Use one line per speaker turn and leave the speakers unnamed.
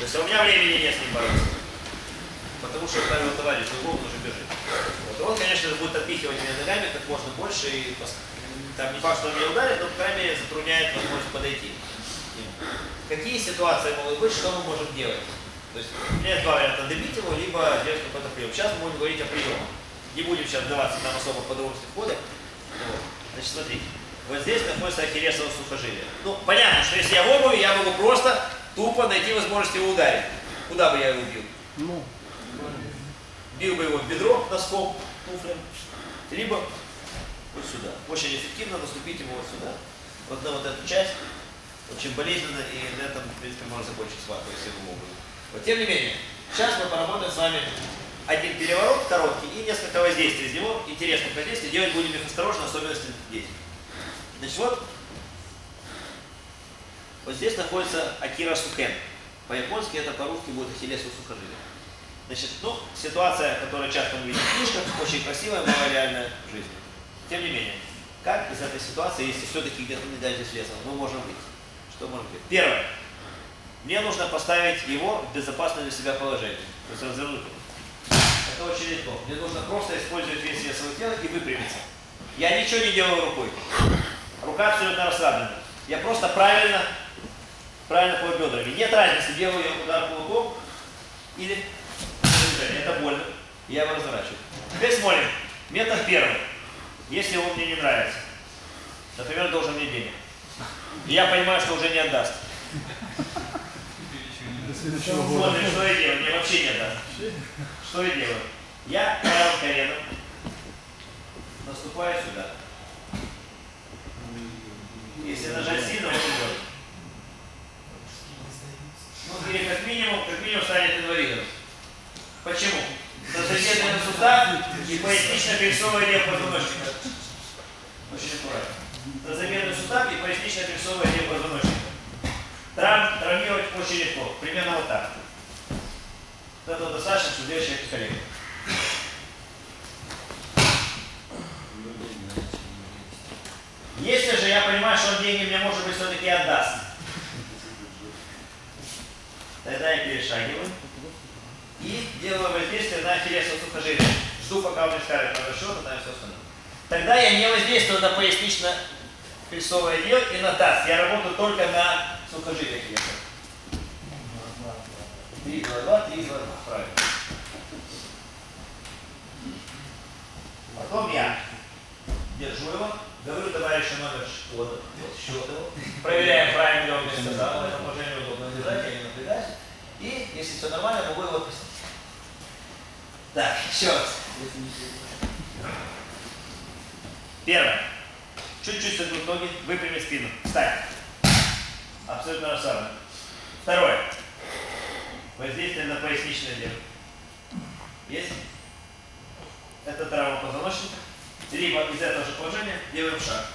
То есть у меня времени нет с ним бороться. Потому что правило товарищ, другого он уже бежит. Вот. Он, конечно, будет отпихивать меня ногами как можно больше. И там не факт, что он меня ударит, но, по крайней мере, затрудняет возможность подойти. Какие ситуации могут быть, что мы можем делать? То есть у меня два варианта, добить его, либо делать какой-то прием. Сейчас мы будем говорить о приемах. Не будем сейчас вдаваться там особо подробности входа. Вот. Значит, смотрите. Вот здесь находится ахиллесово сухожилие. Ну, понятно, что если я в обуви, я могу просто тупо найти возможность его ударить. Куда бы я его бил?
Ну,
Бил бы его в бедро носком, туфлем, либо вот сюда. Очень эффективно наступить ему вот сюда. Вот на вот эту часть. Очень болезненно, и на этом, в принципе, можно закончить схватку, если его обуви. Вот тем не менее, сейчас мы поработаем с вами один переворот короткий и несколько воздействий из него, интересных воздействий. Делать будем их осторожно, особенно если дети. Значит, вот, вот здесь находится Акира Сукен. По-японски это по-русски будет Ахиллесу сухожилие. Значит, ну, ситуация, которую часто мы видим в книжках, очень красивая, но реальная в жизни. Тем не менее, как из этой ситуации, если все-таки где-то не дай здесь лесом, мы можем выйти? Что можем быть? Первое. Мне нужно поставить его в безопасное для себя положение. То есть развернуть его. Это очень легко. Мне нужно просто использовать вес веса своего тела и выпрямиться. Я ничего не делаю рукой. Рука абсолютно расслаблена. Я просто правильно, правильно по бедрами. Нет разницы, делаю я удар кулаком или это больно. Я его разворачиваю. Теперь смотрим. Метод первый. Если он мне не нравится, например, должен мне денег, и я понимаю, что уже не отдаст. Смотрим, что я делаю. Мне вообще не отдаст. Что я делаю? Я правым коленом наступаю сюда. Если нажать сильно, он идет. Ну, или как минимум, как минимум станет инвалидом. Почему? Тазобедренный сустав и пояснично-крестовый отдел позвоночника. Очень аккуратно. Тазобедренный сустав и пояснично-крестовый отдел позвоночника. Травм, травмировать очень легко. Примерно вот так. Этого достаточно, чтобы сделать человека коллегу. Если же я понимаю, что он деньги мне, может быть, все-таки отдаст, тогда я перешагиваю и делаю воздействие на ахиллесово сухожилие. Жду, пока он мне скажет, хорошо, тогда все остальное. Тогда я не воздействую на пояснично-крестовый отдел и на таз. Я работаю только на ахиллеса. Три, два, два, три, два, два. Правильно. Потом я держу его, говорю товарищу номер счета, счет его, проверяем, правильно ли он мне сказал, в этом положении удобно лежать, я не напрягаюсь. И, если все нормально, могу его отпустить. Так, еще раз. Первое. Чуть-чуть согнуть ноги, выпрями спину. Встань. Абсолютно расслабленно. Второе. Воздействие на поясничное дело. Есть? Это травма позвоночника. Либо из этого же положения делаем шаг.